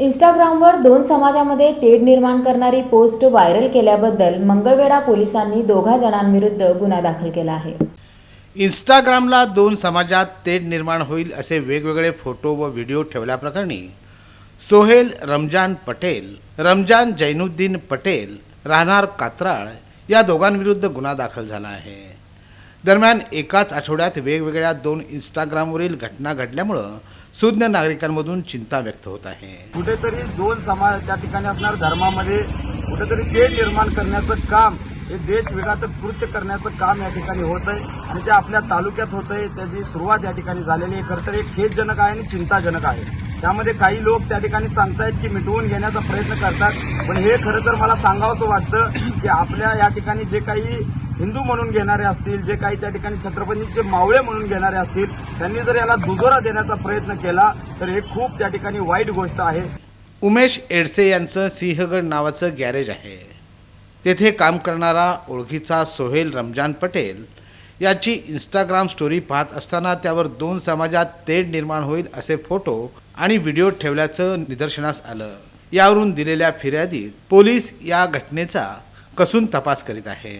इंस्टाग्रामवर दोन समाजामध्ये तेढ निर्माण करणारी पोस्ट व्हायरल केल्याबद्दल मंगळवेढा पोलिसांनी दोघा जणांविरुद्ध गुन्हा दाखल केला आहे. इंस्टाग्रामला दोन समाजात तेढ निर्माण होईल असे वेगवेगळे फोटो व व्हिडिओ ठेवल्याप्रकरणी सोहेल रमजान पटेल रमजान जैनुद्दीन पटेल राहणार कात्राळ या दोघांविरुद्ध गुन्हा दाखल झाला आहे. दरम्यान एकाच आठवड्यात वेगवेगळ्या दोन इंस्टाग्रामवरील घटना घडल्यामुळं सुज्ञ नागरिकांमधून चिंता व्यक्त होत आहे. कुठेतरी दोन समाज त्या ठिकाणी असणार धर्मामध्ये कुठेतरी तेढ निर्माण करण्याचं काम हे देश विघातक कृत्य करण्याचं काम या ठिकाणी होत आहे आणि ते आपल्या तालुक्यात होत आहे त्याची सुरुवात या ठिकाणी झालेली आहे. खरं तर हे खेदजनक आहे आणि चिंताजनक आहे. त्यामध्ये काही लोक त्या ठिकाणी सांगतायत की मिटवून घेण्याचा प्रयत्न करतात. पण हे खरं तर मला सांगावंसं वाटतं की आपल्या या ठिकाणी जे काही हिंदू म्हणून घेणारे असतील जे काही त्या ठिकाणी छत्रपतींचे मावळे म्हणून घेणारे असतील त्यांनी जर याला दुजोरा देण्याचा प्रयत्न केला तर हे खूप त्या ठिकाणी वाईट गोष्ट आहे. उमेश एडसे यांचं सिंहगड नावाचं गॅरेज आहे. तेथे काम करणारा ओळखीचा सोहेल रमजान पटेल याची इंस्टाग्राम स्टोरी पाहत असताना त्यावर दोन समाजात तेढ निर्माण होईल असे फोटो आणि व्हिडिओ ठेवल्याचं निदर्शनास आलं. यावरून दिलेल्या फिर्यादीत पोलीस या घटनेचा कसून तपास करीत आहेत